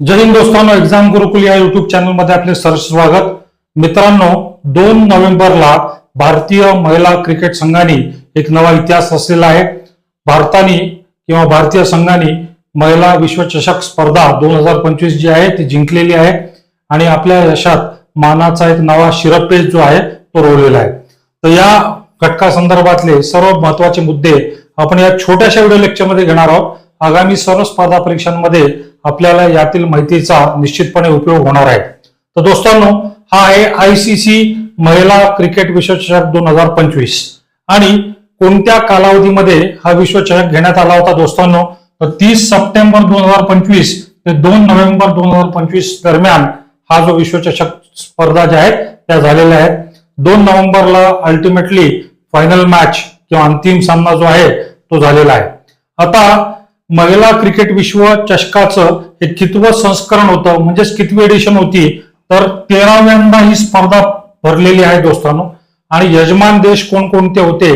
जय हिंद दोस्तांनो एक्झाम गुरुकुल या युट्यूब चॅनलमध्ये आपले सर स्वागत. मित्रांनो दोन नोव्हेंबरला भारतीय महिला क्रिकेट संघाने एक नवा इतिहास असलेला आहे. भारताने किंवा भारतीय संघाने महिला विश्वचषक स्पर्धा दोन हजार पंचवीस जी आहे ती जिंकलेली आहे. आणि आपल्या यशात मानाचा एक नवा शिरपेज जो आहे तो रोवलेला आहे. तर या घटका संदर्भातले सर्व महत्त्वाचे मुद्दे आपण या छोट्याशा व्हिडिओ लेक्चरमध्ये घेणार आहोत. आगामी सर्व स्पर्धा परीक्षांमध्ये आपल्याला यातील माहितीचा निश्चितपणे उपयोग होणार आहे. तर दोस्तांनो हा आहे आय सी सी महिला क्रिकेट विश्वचषक दोन हजार पंचवीस. आणि कोणत्या कालावधीमध्ये हा विश्वचषक घेण्यात आला होता दोस्तांनो? तर तीस सप्टेंबर दोन हजार पंचवीस ते दोन नोव्हेंबर दोन हजार पंचवीस दरम्यान हा जो विश्वचषक स्पर्धा ज्या आहेत त्या झालेल्या आहेत. दोन नोव्हेंबरला अल्टिमेटली फायनल मॅच किंवा अंतिम सामना जो आहे तो झालेला आहे. आता महिला क्रिकेट विश्व चषकाचं हे कितवं संस्करण होतं म्हणजेच कितवी एडिशन होती तर तेराव्यांदा ही स्पर्धा भरलेली आहे दोस्तांनो. आणि यजमान देश कोणकोणते होते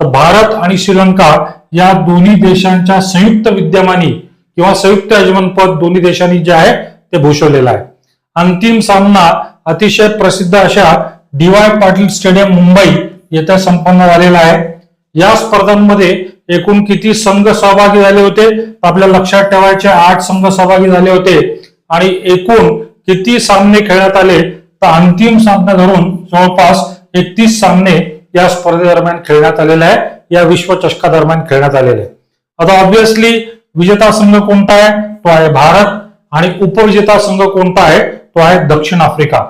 तर भारत आणि श्रीलंका या दोन्ही देशांच्या संयुक्त विद्यमानी किंवा संयुक्त यजमानपद दोन्ही देशांनी जे आहे ते भूषवलेलं आहे. अंतिम सामना अतिशय प्रसिद्ध अशा डीवाय पाटील स्टेडियम मुंबई येथे संपन्न झालेला आहे. या स्पर्धांमध्ये एकूण किती संघ सहभागी झाले होते? आपल्या लक्षात ठेवायचे आठ संघ सहभागी झाले होते. आणि एकूण किती सामने खेळण्यात आले? तर अंतिम सामना धरून जवळपास एकतीस सामने या स्पर्धेदरम्यान खेळण्यात आलेला आहे. या विश्वचषकादरम्यान खेळण्यात आलेले. आहे. आता ऑब्विसली विजेता संघ कोणता आहे? तो आहे भारत. आणि उपविजेता संघ कोणता आहे? तो आहे दक्षिण आफ्रिका.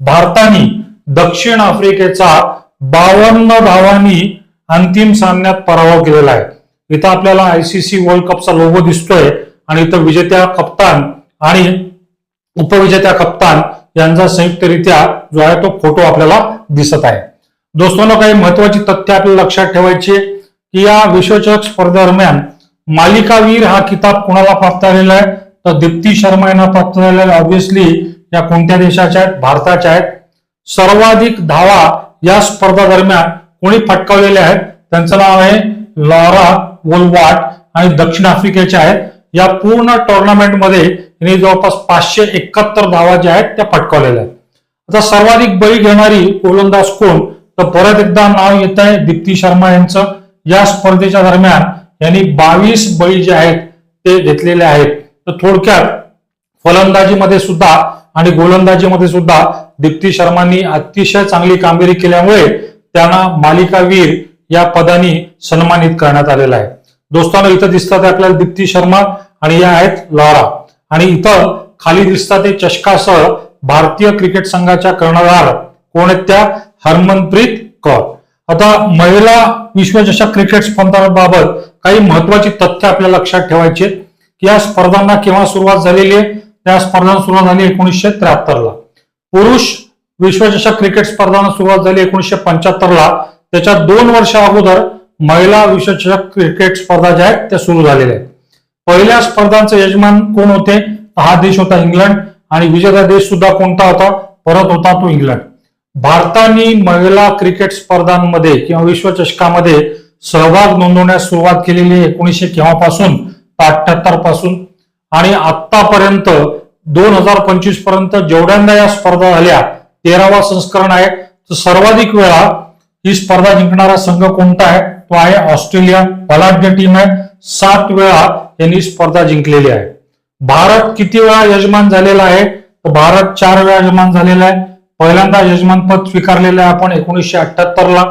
भारताने दक्षिण आफ्रिकेचा बावन्न धावांनी अंतिम सामन्यात पराभव केलेला आहे. इथं आपल्याला आयसीसी वर्ल्ड कपचा लोगो दिसतोय आणि इथं विजेत्या कप्तान आणि उपविजेत्या कप्तान यांचा संयुक्तरित्या जो आहे तो फोटो आपल्याला दिसत आहे. दोस्तांनो काही महत्वाची तथ्य आपल्याला लक्षात ठेवायची की या विश्वचषक स्पर्धेदरम्यान मालिकावीर हा किताब कोणाला प्राप्त झालेला आहे? तर दीप्ती शर्मा यांना प्राप्त झालेला आहे. ऑब्व्हियसली या कोणत्या देशाच्या आहेत? भारताच्या आहेत. सर्वाधिक धावा या स्पर्धा दरम्यान कोणी फटकावलेले आहेत. त्यांचं नाव आहे लॉरा वोलवाट आणि दक्षिण आफ्रिकेचे आहेत. या पूर्ण टुर्नामेंटमध्ये यांनी जवळपास पाचशे एकाहत्तर धावा ज्या आहेत त्या फटकावलेल्या आहेत. आता सर्वाधिक बळी घेणारी गोलंदाज कोण? तर परत एकदा नाव येत आहे दीप्ती शर्मा यांचं. या स्पर्धेच्या दरम्यान यांनी बावीस बळी जे आहेत ते घेतलेले आहेत. तर थोडक्यात फलंदाजीमध्ये सुद्धा आणि गोलंदाजीमध्ये सुद्धा दीप्ती शर्मांनी अतिशय चांगली कामगिरी केल्यामुळे त्यांना मालिकावीर या पदाने सन्मानित करण्यात आलेला आहे. दोस्तांना इथं दिसतात आपल्याला दीप्ती शर्मा आणि या आहेत लॉरा. आणि इथं खाली दिसतात ते चषकासह भारतीय क्रिकेट संघाच्या कर्णधार. कोण आहेत त्या? हरमनप्रीत कौर. आता महिला विश्वचषक क्रिकेट स्पर्धांबाबत काही महत्वाची तथ्य आपल्याला लक्षात ठेवायची आहेत. की या स्पर्धांना केव्हा सुरुवात झालेली आहे? त्या स्पर्धांना सुरुवात झाली एकोणीसशे त्र्याहत्तरला. पुरुष विश्वचषक क्रिकेट स्पर्धांना सुरुवात झाली एकोणीसशे पंच्याहत्तरला. त्याच्या दोन वर्षा अगोदर महिला विश्वचषक क्रिकेट स्पर्धा ज्या आहेत त्या सुरू झालेल्या आहेत. पहिल्या स्पर्धांचे यजमान कोण होते? हा देश होता इंग्लंड आणि विजेता देश सुद्धा कोणता होता? परत होता तो इंग्लंड. भारताने महिला क्रिकेट स्पर्धांमध्ये किंवा विश्वचषकामध्ये सहभाग नोंदवण्यास सुरुवात केलेली आहे एकोणीसशे केव्हापासून? अठ्याहत्तरपासून. आणि आतापर्यंत दोन हजार पंचवीसपर्यंत जेवढ्यांदा या स्पर्धा झाल्या तेरावा संस्करण आहे. तर सर्वाधिक वेळा ही स्पर्धा जिंकणारा संघ कोणता आहे? तो आहे ऑस्ट्रेलिया. बलाढ्य टीम आहे. सात वेळा यांनी स्पर्धा जिंकलेली आहे. भारत किती वेळा यजमान झालेला आहे? तर भारत चार वेळा यजमान झालेला आहे. पहिल्यांदा यजमानपद स्वीकारलेलं आहे आपण एकोणीसशे अठ्याहत्तर ला.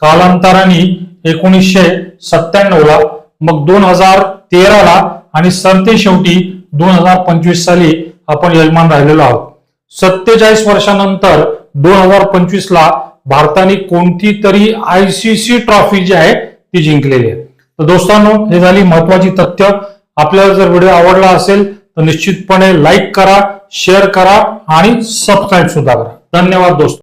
कालांतराने एकोणीसशे सत्त्याण्णव ला. मग दोन हजार तेरा ला आणि सरते शेवटी दोन हजार पंचवीस साली आपण यजमान राहिलेलो आहोत. सत्तेचाळीस वर्षानंतर दोन हजार पंचवीस ला भारताने कोणती तरी आयसीसी ट्रॉफी जी आहे ती जिंकलेली आहे. तर दोस्तांनो हे झाली महत्वाची तथ्य. आपल्याला जर व्हिडिओ आवडला असेल तर निश्चितपणे लाईक करा शेअर करा आणि सबस्क्राईब सुद्धा करा. धन्यवाद दोस्त.